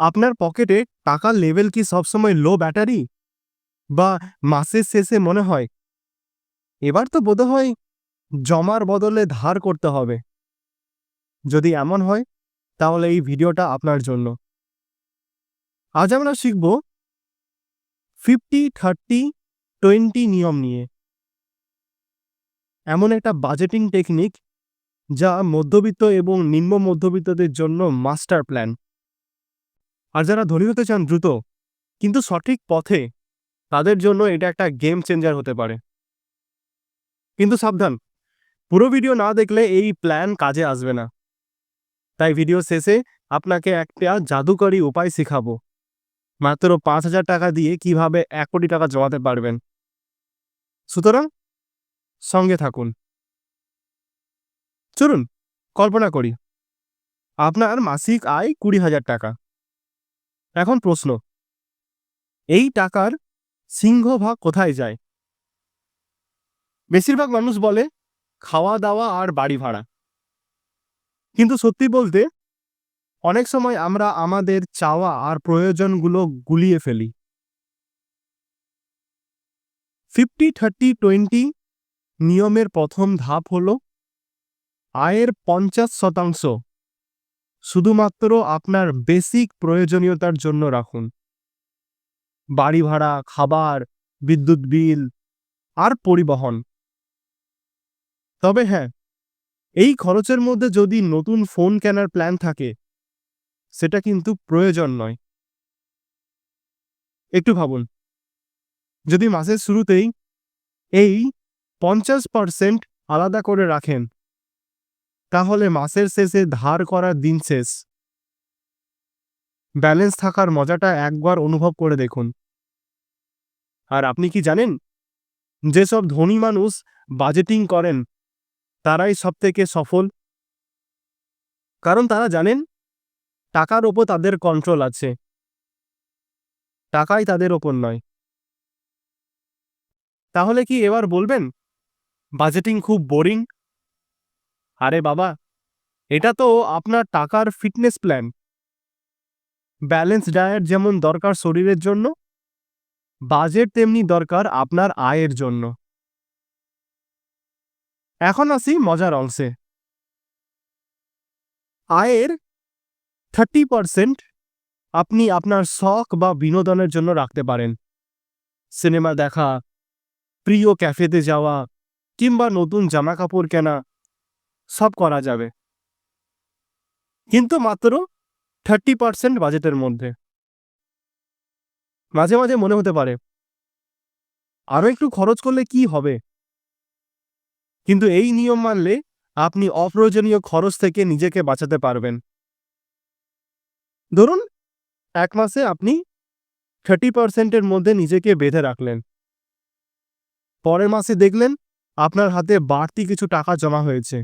আপনার পকেটে টাকার লেভেল কি সবসময় লো ব্যাটারি বা মাসের শেষে মনে হয়? এবার তো বোধহয় জমার বদলে ধার করতে হবে। যদি এমন হয়, তাহলে এই ভিডিওটা আপনার জন্য। আজ আমরা শিখব ফিফটি থার্টি টোয়েন্টি নিয়ম নিয়ে। এমন একটা বাজেটিং টেকনিক যা মধ্যবিত্ত এবং নিম্ন মধ্যবিত্তদের জন্য মাস্টার প্ল্যান আর যারা ধনী হতে চান, দ্রুত। কিন্তু সঠিক পথে তাদের জন্য এটা একটা গেম চেঞ্জার হতে পারে। কিন্তু সাবধান, পুরো ভিডিও না দেখলে এই প্ল্যান কাজে আসবে না। তাই ভিডিও শেষে আপনাকে একটা জাদুকরী উপায় শেখাবো। মাত্র পাঁচ হাজার টাকা দিয়ে কীভাবে এক কোটি টাকা জমাতে পারবেন। সুতরাং, সঙ্গে থাকুন। চলুন, কল্পনা করি। আপনার মাসিক আয় কুড়ি হাজার টাকা। এখন প্রশ্ন। এই টাকার সিংহভাগ কোথায় যায়? বেশিরভাগ মানুষ বলে, খাওয়া দাওয়া আর বাড়ি ভাড়া। কিন্তু সত্যি বলতে, অনেক সময় আমরা আমাদের চাওয়া আর প্রয়োজনগুলো গুলিয়ে ফেলি। ফিফটি থার্টি টোয়েন্টি নিয়মের প্রথম ধাপ হল, আয়ের পঞ্চাশ শতাংশ। শুধুমাত্র আপনার বেসিক প্রয়োজনীয়তার জন্য রাখুন। বাড়ি ভাড়া, খাবার, বিদ্যুৎ বিল আর পরিবহন। তবে হ্যাঁ এই খরচের মধ্যে যদি নতুন ফোন কেনার প্ল্যান থাকে, সেটা কিন্তু প্রয়োজন নয়। একটু ভাবুন, যদি মাসের শুরুতেই এই পঞ্চাশ পার্সেন্ট আলাদা করে রাখেন তাহলে মাসের শেষে ধার করার দিন শেষ। ব্যালেন্স থাকার মজাটা একবার অনুভব করে দেখুন। আর আপনি কি জানেন? যেসব ধনী মানুষ বাজেটিং করেন, তারাই সবথেকে সফল। কারণ তারা জানেন, টাকার ওপর তাদের কন্ট্রোল আছে। টাকাই তাদের ওপর নয়। তাহলে কি এবার বলবেন, বাজেটিং খুব বোরিং আরে বাবা, এটা তো আপনার টাকার ফিটনেস প্ল্যান। ব্যালেন্স ডায়েট যেমন দরকার শরীরের জন্য, বাজেট তেমনি দরকার আপনার আয়ের জন্য। এখন আসি মজার অংশে। আয়ের থার্টি পারসেন্ট আপনি আপনার শখ বা বিনোদনের জন্য রাখতে পারেন। সিনেমা দেখা, প্রিয় ক্যাফেতে যাওয়া, কিংবা নতুন জামা কাপড় কেনা সব করা যাবে। কিন্তু মাত্র থার্টি পার্সেন্ট বাজেটের মধ্যে। মাঝে মাঝে মনে হতে পারে আরও একটু খরচ করলে কি হবে? কিন্তু এই নিয়ম মানলে আপনি অপ্রয়োজনীয় খরচ থেকে নিজেকে বাঁচাতে পারবেন। ধরুন, এক মাসে আপনি থার্টি পার্সেন্টের মধ্যে নিজেকে বেঁধে রাখলেন। পরের মাসে দেখলেন, আপনার হাতে বাড়তি কিছু টাকা জমা হয়েছে।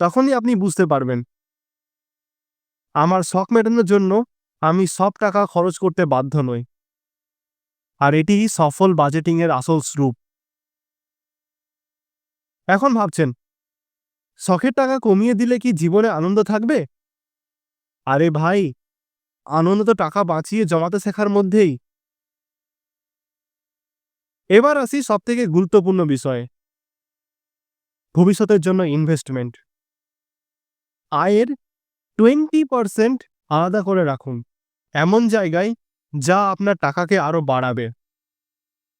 তখনই আপনি বুঝতে পারবেন। আমার শখ মেটানোর জন্য আমি সব টাকা খরচ করতে বাধ্য নই। আর এটি সফল বাজেটিংয়ের আসল স্রূপ। এখন ভাবছেন, শখের টাকা কমিয়ে দিলে কি জীবনে আনন্দ থাকবে? আরে ভাই, আনন্দ তো টাকা বাঁচিয়ে জমাতে শেখার মধ্যেই। এবার আসি সব থেকে গুরুত্বপূর্ণ বিষয়ে, ভবিষ্যতের জন্য ইনভেস্টমেন্ট আয়ের টোয়েন্টি পারসেন্ট আলাদা করে রাখুন। এমন জায়গায় যা আপনার টাকাকে আরও বাড়াবে।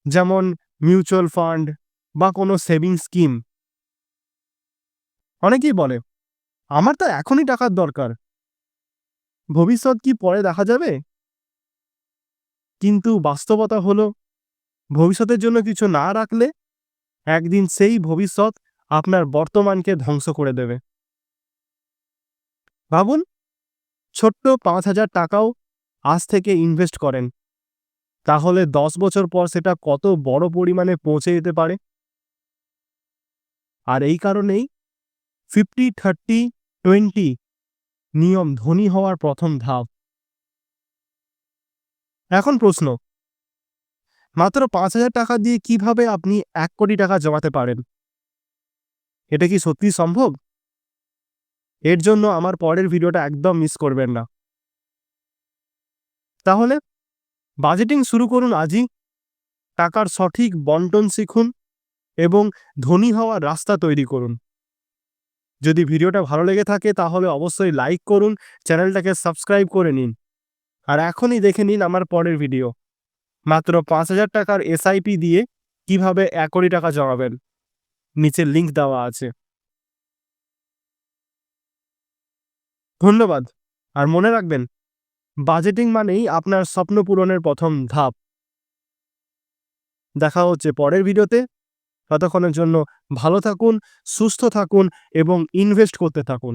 যেমন মিউচুয়াল ফান্ড বা কোনো সেভিং স্কিম অনেকেই বলে, আমার তো এখনই টাকার দরকার। ভবিষ্যৎ কি পরে দেখা যাবে? কিন্তু বাস্তবতা হলো, ভবিষ্যতের জন্য কিছু না রাখলে একদিন সেই ভবিষ্যৎ আপনার বর্তমানকে ধ্বংস করে দেবে। ভাবুন, ছোট্ট পাঁচ হাজার টাকাও আজ থেকে ইনভেস্ট করেন। তাহলে দশ বছর পর সেটা কত বড় পরিমাণে পৌঁছে যেতে পারে? আর এই কারণেই ফিফটি থার্টি টোয়েন্টি নিয়ম ধনী হওয়ার প্রথম ধাপ। এখন প্রশ্ন, মাত্র পাঁচ হাজার টাকা দিয়ে কীভাবে আপনি এক কোটি টাকা জমাতে পারেন? এটা কি সত্যি সম্ভব? এর জন্য আমার পরের ভিডিওটা একদম মিস করবেন না। তাহলে বাজেটিং শুরু করুন আজই। টাকার সঠিক বন্টন শিখুন এবং ধনী হওয়ার রাস্তা তৈরি করুন। যদি ভিডিওটা ভালো লেগে থাকে তাহলে অবশ্যই লাইক করুন, চ্যানেলটাকে সাবস্ক্রাইব করে নিন। আর এখনই দেখে নিন আমার পরের ভিডিও। মাত্র পাঁচ হাজার টাকার এসআইপি দিয়ে কীভাবে এক কোটি টাকা জমাবেন। নিচে লিংক দেওয়া আছে। ধন্যবাদ। আর মনে রাখবেন বাজেটিং মানেই আপনার স্বপ্ন পূরণের প্রথম ধাপ। দেখা হচ্ছে পরের ভিডিওতে। ততক্ষণের জন্য ভালো থাকুন, সুস্থ থাকুন এবং ইনভেস্ট করতে থাকুন।